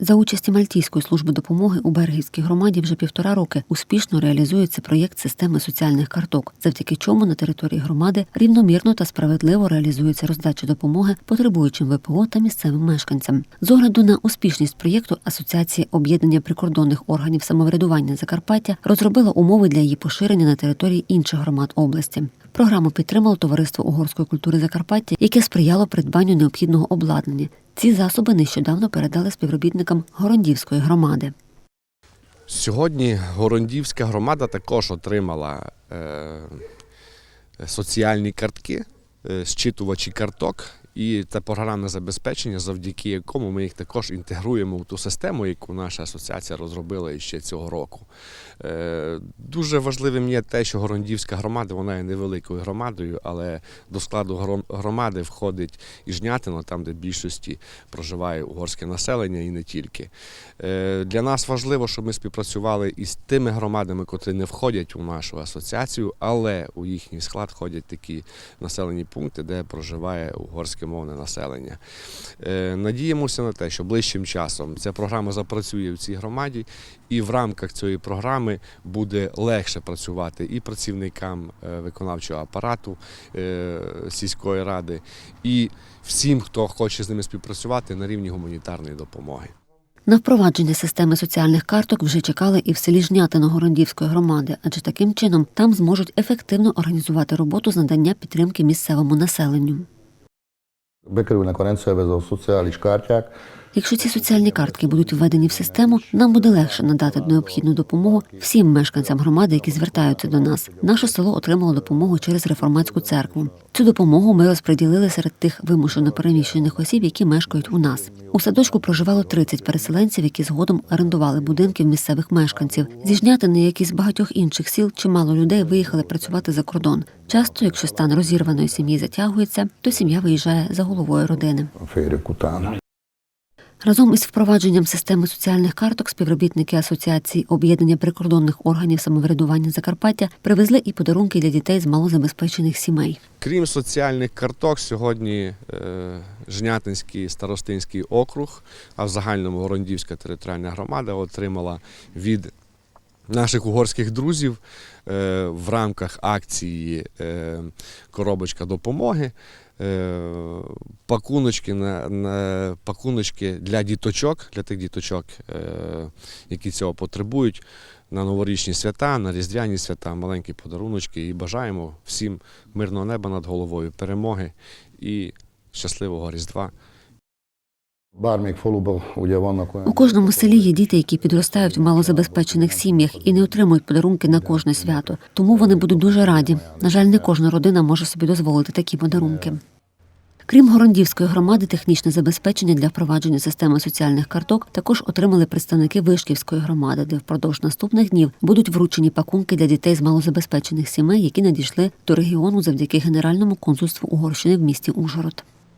За участі Мальтійської служби допомоги у Бергівській громаді вже півтора роки успішно реалізується проєкт системи соціальних карток, завдяки чому на території громади рівномірно та справедливо реалізується роздача допомоги потребуючим ВПО та місцевим мешканцям. З огляду на успішність проєкту Асоціація об'єднання прикордонних органів самоврядування Закарпаття розробила умови для її поширення на території інших громад області. Програму підтримало товариство угорської культури Закарпаття, яке сприяло придбанню необхідного обладнання. Ці засоби нещодавно передали співробітникам Горондівської громади. Сьогодні Горондівська громада також отримала е, соціальні картки, е, зчитувачі карток. І це програмне забезпечення, завдяки якому ми їх також інтегруємо в ту систему, яку наша асоціація розробила ще цього року. Е, Дуже важливим є те, що Горондівська громада вона є невеликою громадою, але до складу громади входить і Жнятино, там, де більшості проживає угорське населення і не тільки. Е, Для нас важливо, щоб ми співпрацювали із тими громадами, котрі не входять у нашу асоціацію, але у їхній склад входять такі населені пункти, де проживає угорське мовне населення. Е, Надіємося на те, що ближчим часом ця програма запрацює в цій громаді, і в рамках цієї програми буде легше працювати і працівникам е, виконавчого апарату е, сільської ради, і всім, хто хоче з ними співпрацювати на рівні гуманітарної допомоги. На впровадження системи соціальних карток вже чекали і в селі Жнятино Горондівської громади, адже таким чином там зможуть ефективно організувати роботу з надання підтримки місцевому населенню. Bekerülnek a rendszerbe ezek a szociális kártyák, Якщо ці соціальні картки будуть введені в систему, нам буде легше надати необхідну допомогу всім мешканцям громади, які звертаються до нас. Наше село отримало допомогу через реформатську церкву. Цю допомогу ми розподілили серед тих вимушено переміщених осіб, які мешкають у нас. У садочку проживало 30 переселенців, які згодом орендували будинки в місцевих мешканців. Зі Жнятини, як з багатьох інших сіл, чимало людей виїхали працювати за кордон. Часто, якщо стан розірваної сім'ї затягується, то сім'я виїжджає за головою родини. Разом із впровадженням системи соціальних карток співробітники Асоціації об'єднання прикордонних органів самоврядування Закарпаття привезли і подарунки для дітей з малозабезпечених сімей. Крім соціальних карток, сьогодні е, Жнятинський старостинський округ, а в загальному Горондівська територіальна громада отримала від наших угорських друзів е, в рамках акції е, Коробочка допомоги. Пакуночки на, на пакуночки для діточок, для тих діточок, е, які цього потребують на новорічні свята, на різдвяні свята, маленькі подаруночки. І бажаємо всім мирного неба над головою, перемоги і щасливого Різдва. У кожному селі є діти, які підростають в малозабезпечених сім'ях і не отримують подарунки на кожне свято. Тому вони будуть дуже раді. На жаль, не кожна родина може собі дозволити такі подарунки. Крім Горондівської громади, технічне забезпечення для впровадження системи соціальних карток також отримали представники Вишківської громади, де впродовж наступних днів будуть вручені пакунки для дітей з малозабезпечених сімей, які надійшли до регіону завдяки Генеральному консульству Угорщини в місті Ужгород.